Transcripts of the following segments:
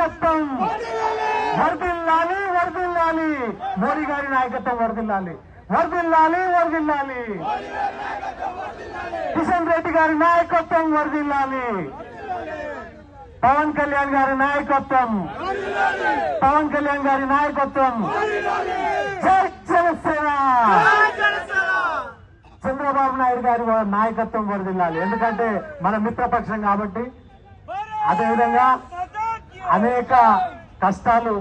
నాయకత్వం వర్దిల్లాలి వరదిల్లాలి మోడీ గారి నాయకత్వం వర్దిల్లాలి వరదిల్లాలి వరదిల్లాలి కిషన్ రెడ్డి గారి నాయకత్వం వరదిల్లాలి పవన్ కళ్యాణ్ గారి నాయకత్వం. పవన్ కళ్యాణ్ గారి నాయకత్వం. జై జనసేన. చంద్రబాబు నాయుడు గారి నాయకత్వం వరదిల్లాలి ఎందుకంటే మన మిత్రపక్షం కాబట్టి అదేవిధంగా అనేక కష్టాలు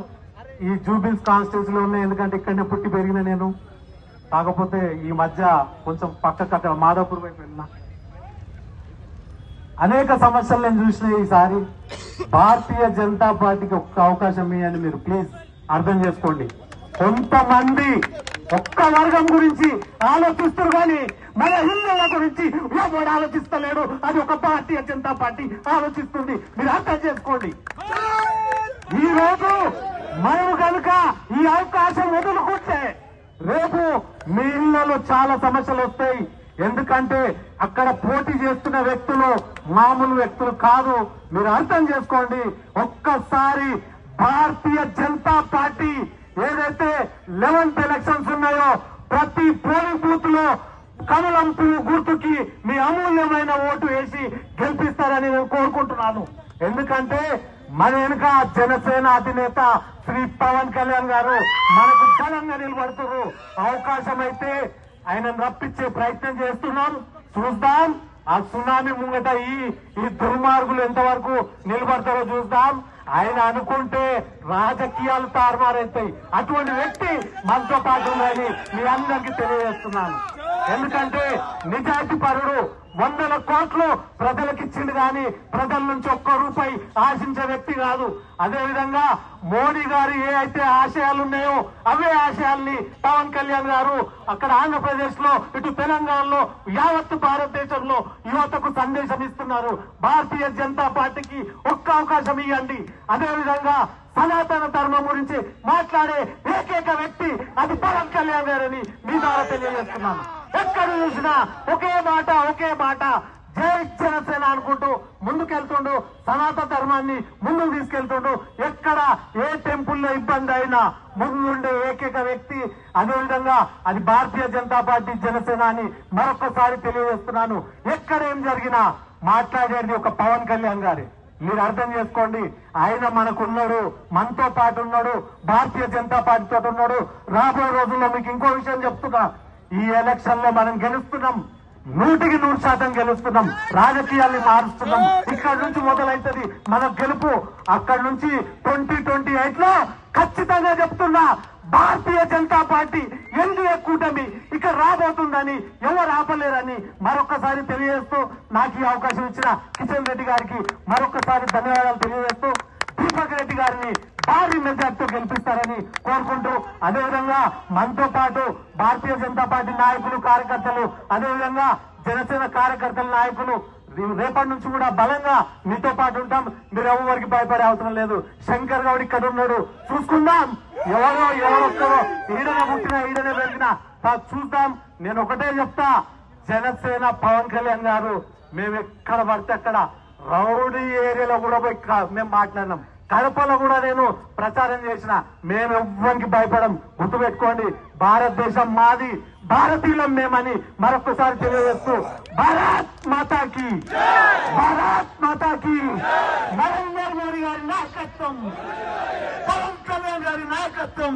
ఈ జూబిల్స్ కాన్స్టిట్యూన్సీలో ఉన్నాయి. ఎందుకంటే ఇక్కడనే పుట్టి పెరిగిన నేను. కాకపోతే ఈ మధ్య కొంచెం పక్కకు అక్కడ మాధవపూర్ వైపు వెళ్ళిన. అనేక సమస్యలు నేను చూసిన ఈసారి భారతీయ జనతా పార్టీకి ఒక్క అవకాశం ఇవ్వండి మీరు. ప్లీజ్ అర్థం చేసుకోండి. కొంతమంది ఒక్క వర్గం గురించి ఆలోచిస్తారు కానీ మన హిందువుల గురించి ఎవడు ఆలోచిస్తలేడు? అది ఒక భారతీయ జనతా పార్టీ ఆలోచిస్తుంది. మీరు అర్థం చేసుకోండి. ఈ రోజు మనం కనుక ఈ అవకాశం వదులుకుంటే రేపు మీ ఇళ్ళలో చాలా సమస్యలు వస్తాయి. ఎందుకంటే అక్కడ పోటీ చేస్తున్న వ్యక్తులు మామూలు వ్యక్తులు కాదు. మీరు అర్థం చేసుకోండి. ఒక్కసారి భారతీయ జనతా పార్టీ ఏదైతే లెవెన్త్ ఎలక్షన్స్ ఉన్నాయో ప్రతి పోలింగ్ బూత్లో కమలంపు గుర్తుకి మీ అమూల్యమైన ఓటు వేసి గెలిపిస్తారని నేను కోరుకుంటున్నాను. ఎందుకంటే మన వెనుక జనసేన అధినేత శ్రీ పవన్ కళ్యాణ్ గారు మనకు బలంగా నిలబడుతున్నారు. అవకాశం అయితే ఆయనను రప్పించే ప్రయత్నం చేస్తున్నాం చూద్దాం. ఆ సునామీ ముంగట ఈ ఈ దుర్మార్గులు ఎంతవరకు నిలబడతారో చూద్దాం. ఆయన అనుకుంటే రాజకీయాలు తారుమారైతాయి. అటువంటి వ్యక్తి మనతో పాటు ఉందని మీ అందరికీ తెలియజేస్తున్నాను. ఎందుకంటే నిజాయితీ పరుడు వందల కోట్లు ప్రజలకు కానీ ప్రజల నుంచి ఒక్క రూపాయి ఆశించే వ్యక్తి కాదు. అదే విధంగా మోడీ గారు ఏ అయితే ఆశయాలు ఉన్నాయో అవే ఆశయాల్ని పవన్ కళ్యాణ్ గారు అక్కడ ఆంధ్రప్రదేశ్లో ఇటు తెలంగాణలో యావత్తు భారతదేశంలో యువతకు సందేశం ఇస్తున్నారు. భారతీయ జనతా పార్టీకి ఒక్క అవకాశం ఇవ్వండి. అదే విధంగా సనాతన ధర్మం గురించి మాట్లాడే ఏకైక వ్యక్తి అది పవన్ కళ్యాణ్ గారని మీ ద్వారా తెలియజేస్తున్నాను. ఎక్కడ చూసినా ఒకే మాట ఒకే మాట. జై జనసేన అనుకుంటున్నారు ముందుకెళ్తుండు సనాతన ధర్మాన్ని ముందుకు తీసుకెళ్తుండు ఎక్కడ ఏ టెంపుల్లో ఇబ్బంది అయినా ముందుండే ఏకైక వ్యక్తి అదేవిధంగా అది భారతీయ జనతా పార్టీ జనసేన అని మరొకసారి తెలియజేస్తున్నాను. ఎక్కడ ఏం జరిగినా మాట్లాడేది ఒక పవన్ కళ్యాణ్ గారి. మీరు అర్థం చేసుకోండి ఆయన మనకున్నాడు మనతో పాటు ఉన్నాడు భారతీయ జనతా పార్టీతో ఉన్నాడు. రాబోయే రోజుల్లో మీకు ఇంకో విషయం చెప్తున్నా. ఈ ఎలక్షన్లో మనం గెలుస్తున్నాం. నూటికి నూరు శాతం గెలుస్తున్నాం. రాజకీయాల్ని మారుస్తున్నాం. ఇక్కడ నుంచి మొదలైతది మన గెలుపు. అక్కడ నుంచి ట్వంటీ ట్వంటీ ఎయిట్లో ఖచ్చితంగా చెప్తున్నా భారతీయ జనతా పార్టీ ఎన్డీఏ కూటమి ఇక రాబోతుందని ఎవరు ఆపలేరని మరొకసారి తెలియజేస్తూ నాకు ఈ అవకాశం ఇచ్చిన కిషన్ రెడ్డి గారికి మరొకసారి ధన్యవాదాలు తెలియజేస్తూ దీపక్ రెడ్డి గారిని భారీ మెజార్టీతో గెలిపిస్తారని కోరుకుంటూ అదేవిధంగా మనతో పాటు భారతీయ జనతా పార్టీ నాయకులు కార్యకర్తలు అదేవిధంగా జనసేన కార్యకర్తల నాయకులు రేపటి నుంచి కూడా బలంగా మీతో పాటు ఉంటాం. మీరు ఎవరికి భయపడే అవసరం లేదు. శంకర్ గౌడ్ ఇక్కడ ఉన్నాడు. చూసుకుందాం. ఎవరో ఎవరొస్తారో ఈడనే పుట్టినా ఈడనే పెరిగినా చూద్దాం. నేను ఒకటే చెప్తా. జనసేన పవన్ కళ్యాణ్ గారు మేము ఎక్కడ పడితే అక్కడ రౌడీ ఏరియాలో కూడా పోయి మేము మాట్లాడినాం. కడపలో కూడా నేను ప్రచారం చేసిన మేము ఎవ్వరికి భయపడం. గుర్తుపెట్టుకోండి భారతదేశం మాది భారతీయులం మేమని మరొకసారి తెలియజేస్తూ భారత్ మాతాకి భారత్ మాతాకి నరేంద్ర మోడీ గారి నాయకత్వం పవన్ కళ్యాణ్ గారి నాయకత్వం